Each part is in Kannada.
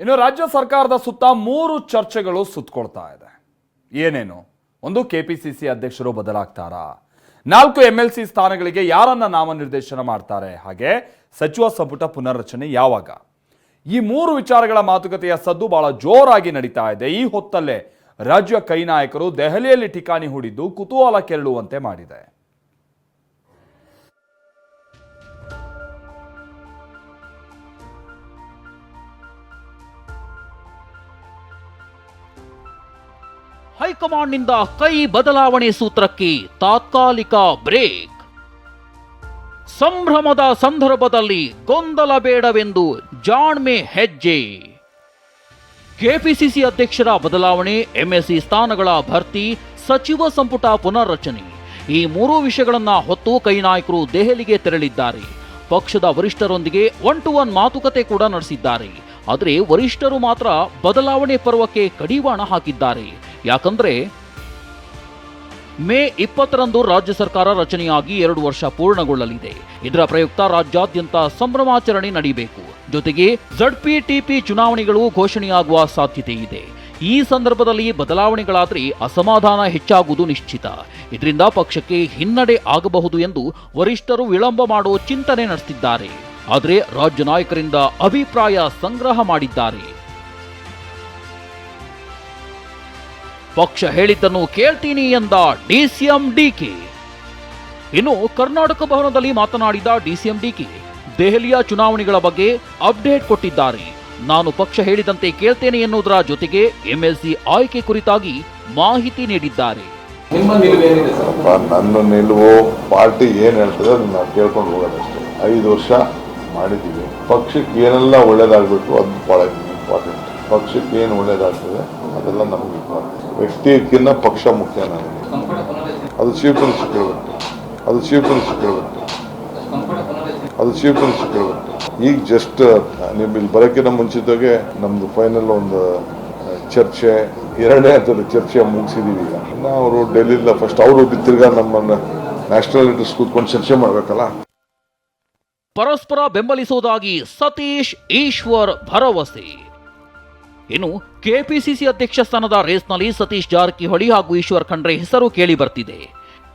ಇನ್ನು ರಾಜ್ಯ ಸರ್ಕಾರದ ಸುತ್ತ ಮೂರು ಚರ್ಚೆಗಳು ಸುತ್ತಕೊಳ್ತಾ ಇದೆ. ಏನೇನು? ಒಂದು ಕೆಪಿಸಿಸಿ ಅಧ್ಯಕ್ಷರು ಬದಲಾಗ್ತಾರಾ? ನಾಲ್ಕು ಎಂ ಎಲ್ ಸಿ ಸ್ಥಾನಗಳಿಗೆ ಯಾರನ್ನ ನಾಮನಿರ್ದೇಶನ ಮಾಡ್ತಾರೆ? ಹಾಗೆ ಸಚಿವ ಸಂಪುಟ ಪುನರ್ರಚನೆ ಯಾವಾಗ? ಈ ಮೂರು ವಿಚಾರಗಳ ಮಾತುಕತೆಯ ಸದ್ದು ಬಹಳ ಜೋರಾಗಿ ನಡೀತಾ ಇದೆ. ಈ ಹೊತ್ತಲ್ಲೇ ರಾಜ್ಯ ಕೈ ನಾಯಕರು ದೆಹಲಿಯಲ್ಲಿ ಠಿಕಾಣಿ ಹೂಡಿದ್ದು ಕುತೂಹಲ ಕೆರಳುವಂತೆ ಮಾಡಿದೆ. ಹೈಕಮಾಂಡ್ನಿಂದ ಕೈ ಬದಲಾವಣೆ ಸೂತ್ರಕ್ಕೆ ತಾತ್ಕಾಲಿಕ ಬ್ರೇಕ್. ಸಂಭ್ರಮದ ಸಂದರ್ಭದಲ್ಲಿ ಗೊಂದಲ ಬೇಡವೆಂದು ಜಾಣ್ಮೆ ಹೆಜ್ಜೆ. ಕೆಪಿಸಿಸಿ ಅಧ್ಯಕ್ಷರ ಬದಲಾವಣೆ, ಎಂಎಸ್ಸಿ ಸ್ಥಾನಗಳ ಭರ್ತಿ, ಸಚಿವ ಸಂಪುಟ ಪುನರ್ರಚನೆ. ಈ ಮೂರು ವಿಷಯಗಳನ್ನ ಹೊತ್ತು ಕೈ ನಾಯಕರು ದೆಹಲಿಗೆ ತೆರಳಿದ್ದಾರೆ. ಪಕ್ಷದ ವರಿಷ್ಠರೊಂದಿಗೆ ಒನ್ ಟು ಒನ್ ಮಾತುಕತೆ ಕೂಡ ನಡೆಸಿದ್ದಾರೆ. ಆದರೆ ವರಿಷ್ಠರು ಮಾತ್ರ ಬದಲಾವಣೆ ಪರ್ವಕ್ಕೆ ಕಡಿವಾಣ ಹಾಕಿದ್ದಾರೆ. ಯಾಕಂದ್ರೆ ಮೇ ಇಪ್ಪತ್ತರಂದು ರಾಜ್ಯ ಸರ್ಕಾರ ರಚನೆಯಾಗಿ ಎರಡು ವರ್ಷ ಪೂರ್ಣಗೊಳ್ಳಲಿದೆ. ಇದರ ಪ್ರಯುಕ್ತ ರಾಜ್ಯಾದ್ಯಂತ ಸಂಭ್ರಮಾಚರಣೆ ನಡೆಯಬೇಕು ಜೊತೆಗೆ ಟಿಪಿ ಚುನಾವಣೆಗಳು ಘೋಷಣೆಯಾಗುವ ಸಾಧ್ಯತೆ ಇದೆ. ಈ ಸಂದರ್ಭದಲ್ಲಿ ಬದಲಾವಣೆಗಳಾದ್ರೆ ಅಸಮಾಧಾನ ಹೆಚ್ಚಾಗುವುದು ನಿಶ್ಚಿತ. ಇದರಿಂದ ಪಕ್ಷಕ್ಕೆ ಹಿನ್ನಡೆ ಆಗಬಹುದು ಎಂದು ವರಿಷ್ಠರು ವಿಳಂಬ ಮಾಡೋ ಚಿಂತನೆ ನಡೆಸಿದ್ದಾರೆ. ಆದರೆ ರಾಜ್ಯ ನಾಯಕರಿಂದ ಅಭಿಪ್ರಾಯ ಸಂಗ್ರಹ ಮಾಡಿದ್ದಾರೆ. ಪಕ್ಷ ಹೇಳಿದ್ದನ್ನು ಕೇಳ್ತೀನಿ ಎಂದ ಡಿಸಿಎಂ ಡಿಕೆ. ಇನ್ನು ಕರ್ನಾಟಕ ಭವನದಲ್ಲಿ ಮಾತನಾಡಿದ ಡಿಸಿಎಂ ಡಿಕೆ ದೆಹಲಿಯ ಚುನಾವಣೆಗಳ ಬಗ್ಗೆ ಅಪ್ಡೇಟ್ ಕೊಟ್ಟಿದ್ದಾರೆ. ನಾನು ಪಕ್ಷ ಹೇಳಿದಂತೆ ಕೇಳ್ತೇನೆ ಎನ್ನುವುದರ ಜೊತೆಗೆ ಎಂಎಲ್ಸಿ ಆಯ್ಕೆ ಕುರಿತಾಗಿ ಮಾಹಿತಿ ನೀಡಿದ್ದಾರೆ. ನನ್ನ ನಿಲುವು ಪಾರ್ಟಿ ಏನು ಹೇಳ್ತದೆ ಅದನ್ನ ನಾವು ಕೇಳ್ಕೊಂಡು ಹೋಗೋದಷ್ಟೇ ಐದು ವರ್ಷ ಮಾಡಿದ್ದೀವಿ. ಪಕ್ಷಕ್ಕೆ ಏನೆಲ್ಲ ಒಳ್ಳೇದಾಗಬೇಕು ಅದು ಬಹಳ ಇಂಪಾರ್ಟೆಂಟ್. ಪಕ್ಷಕ್ಕೆ ಏನು ಒಳ್ಳೇದಾಗ್ತದೆ, ಅದೆಲ್ಲ ನಮಗೆ ವ್ಯಕ್ತಿಯಕ್ಕಿನ್ನ ಪಕ್ಷ ಮುಖ್ಯ ನನಗೆ ಅದು ಶಿವಪುರಿ ಕೇಳಬೇಕು ಅದು ಶಿವಪುರಿ ಕೇಳಬೇಕು ಅದು ಶಿವಪುರಿ ಕೇಳಬೇಕು ಈಗ ಜಸ್ಟ್ ನೀವು ಇಲ್ಲಿ ಬರೋಕ್ಕಿಂತ ಮುಂಚಿತವಾಗಿ ನಮ್ದು ಫೈನಲ್ ಒಂದು ಚರ್ಚೆ, ಎರಡನೇ ಹಂತದ ಚರ್ಚೆ ಮುಗಿಸಿದೀವಿ ಈಗ. ಅವರು ಡೆಲ್ಲಿಲ್ಲ ಫಸ್ಟ್ ಅವರು ತಿರ್ಗಾ ನಮ್ಮನ್ನು ನ್ಯಾಷನಲ್ ಇಂಟ್ರೆಸ್ಟ್ ಕೂತ್ಕೊಂಡು ಚರ್ಚೆ ಮಾಡಬೇಕಲ್ಲ? ಪರಸ್ಪರ ಬೆಂಬಲಿಸುವುದಾಗಿ ಸತೀಶ್ ಈಶ್ವರ್ ಭರವಸೆ. ಇನ್ನು ಕೆಪಿಸಿಸಿ ಅಧ್ಯಕ್ಷ ಸ್ಥಾನದ ರೇಸ್ನಲ್ಲಿ ಸತೀಶ್ ಜಾರಕಿಹೊಳಿ ಹಾಗೂ ಈಶ್ವರ್ ಖಂಡ್ರೆ ಹೆಸರು ಕೇಳಿ ಬರ್ತಿದೆ.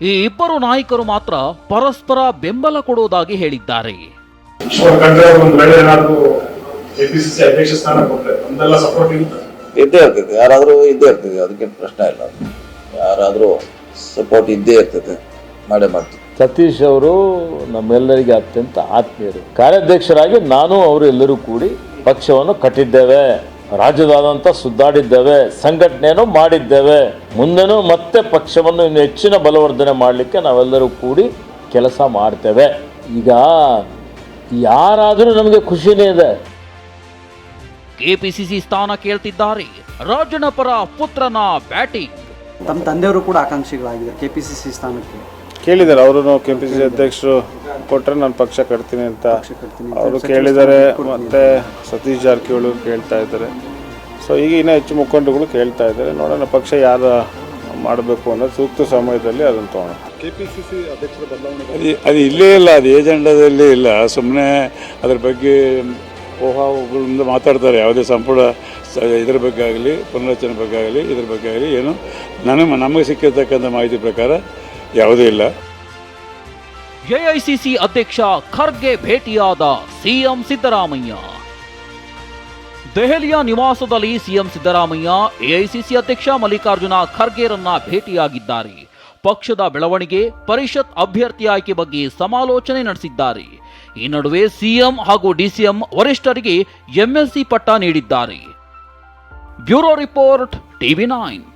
ಈ ಇಬ್ಬರು ನಾಯಕರು ಮಾತ್ರ ಪರಸ್ಪರ ಬೆಂಬಲ ಕೊಡುವುದಾಗಿ ಹೇಳಿದ್ದಾರೆ. ಈಶ್ವರ್ ಖಂಡ್ರೆ ಒಂದು ವೇಳೆ ಏನಾದ್ರು ಕೆಪಿಸಿಸಿ ಅಧ್ಯಕ್ಷ ಸ್ಥಾನ ಕೊಟ್ಟರೆ ನಮ್ದೆಲ್ಲ ಸಪೋರ್ಟ್ ಇರುತ್ತೆ. ಇದ್ದೇ ಇರ್ತೈತೆ ಯಾರಾದರೂ ಇದ್ದೇ ಇರ್ತದೆ. ಅದಕ್ಕೆ ಪ್ರಶ್ನೆ ಇಲ್ಲ. ಯಾರಾದರೂ ಸಪೋರ್ಟ್ ಇದ್ದೇ ಇರ್ತೈತೆ ಮಾಡೇ ಮಾಡ್ತೀವಿ. ಸತೀಶ್ ಅವರು ನಮ್ಮೆಲ್ಲರಿಗೆ ಅತ್ಯಂತ ಆತ್ಮೀಯರು. ಕಾರ್ಯಾಧ್ಯಕ್ಷರಾಗಿ ನಾನು ಅವರು ಎಲ್ಲರೂ ಕೂಡಿ ಪಕ್ಷವನ್ನು ಕಟ್ಟಿದ್ದೇವೆ. ರಾಜ್ಯದಾದಂತ ಸುದ್ದಾಡಿದ್ದೇವೆ ಸಂಘಟನೆಯನ್ನು ಮಾಡಿದ್ದೇವೆ. ಮುಂದೆನೂ ಮತ್ತೆ ಪಕ್ಷವನ್ನು ಇನ್ನು ಹೆಚ್ಚಿನ ಬಲವರ್ಧನೆ ಮಾಡಲಿಕ್ಕೆ ನಾವೆಲ್ಲರೂ ಕೂಡಿ ಕೆಲಸ ಮಾಡ್ತೇವೆ. ಈಗ ಯಾರಾದರೂ ನಮಗೆ ಖುಷಿನೇ ಇದೆ. ಕೆಪಿಸಿಸಿ ಸ್ಥಾನ ಕೇಳ್ತಿದ್ದಾರೆ. ರಾಜನ ಪರ ಪುತ್ರನ ಬ್ಯಾಟಿಂಗ್. ತಮ್ಮ ತಂದೆಯವರು ಕೂಡ ಆಕಾಂಕ್ಷಿಗಳಾಗಿದ್ದಾರೆ ಕೆ ಪಿ ಸಿ ಸಿ ಸ್ಥಾನಕ್ಕೆ. ಕೇಳಿದ್ದಾರೆ ಅವರು ಕೆ ಪಿ ಸಿ ಸಿ ಅಧ್ಯಕ್ಷರು ಕೊಟ್ಟರೆ ನಾನು ಪಕ್ಷ ಕಟ್ತೀನಿ ಅಂತ ಅವರು ಕೇಳಿದ್ದಾರೆ ಮತ್ತು ಸತೀಶ್ ಜಾರಕಿಹೊಳಿ ಅವ್ರು ಕೇಳ್ತಾ ಇದ್ದಾರೆ. ಸೊ ಈಗ ಇನ್ನೂ ಹೆಚ್ಚು ಮುಖಂಡಗಳು ಕೇಳ್ತಾ ಇದ್ದಾರೆ. ನೋಡೋಣ ಪಕ್ಷ ಯಾರು ಮಾಡಬೇಕು ಅನ್ನೋದು ಸೂಕ್ತ ಸಮಯದಲ್ಲಿ ಅದನ್ನು ತೊಗೊಳೋಣ ಅದು ಅದು ಇಲ್ಲೇ ಇಲ್ಲ ಅದು ಏಜೆಂಡಾದಲ್ಲಿ ಇಲ್ಲ. ಸುಮ್ಮನೆ ಅದ್ರ ಬಗ್ಗೆ ಊಹಾಗಳಿಂದ ಮಾತಾಡ್ತಾರೆ. ಯಾವುದೇ ಸಂಪುಟ ಇದ್ರ ಬಗ್ಗೆ ಆಗಲಿ ಪುನರಚನೆ ಬಗ್ಗೆ ಆಗಲಿ ಇದ್ರ ಬಗ್ಗೆ ಆಗಲಿ ಏನು. ನನಗೆ ನಮಗೆ ಸಿಕ್ಕಿರ್ತಕ್ಕಂಥ ಮಾಹಿತಿ ಪ್ರಕಾರ ಯಾವುದೇ ಇಲ್ಲ. ಎಐಸಿಸಿ ಅಧ್ಯಕ್ಷ ಖರ್ಗೆ ಭೇಟಿಯಾದ ಸಿಎಂ ಸಿದ್ದರಾಮಯ್ಯ. ದೆಹಲಿಯ ನಿವಾಸದಲ್ಲಿ ಸಿಎಂ ಸಿದ್ದರಾಮಯ್ಯ, ಎಐಸಿಸಿ ಅಧ್ಯಕ್ಷ ಮಲ್ಲಿಕಾರ್ಜುನ ಖರ್ಗೆರನ್ನ ಭೇಟಿಯಾಗಿದ್ದಾರೆ. ಪಕ್ಷದ ಬೆಳವಣಿಗೆ, ಪರಿಷತ್ ಅಭ್ಯರ್ಥಿ ಆಯ್ಕೆ ಬಗ್ಗೆ ಸಮಾಲೋಚನೆ ನಡೆಸಿದ್ದಾರೆ. ಈ ನಡುವೆ ಸಿಎಂ ಹಾಗೂ ಡಿಸಿಎಂ ವರಿಷ್ಠರಿಗೆ ಎಂಎಲ್ಸಿ ಪಟ್ಟ ನೀಡಿದ್ದಾರೆ. Bureau report, TV nine.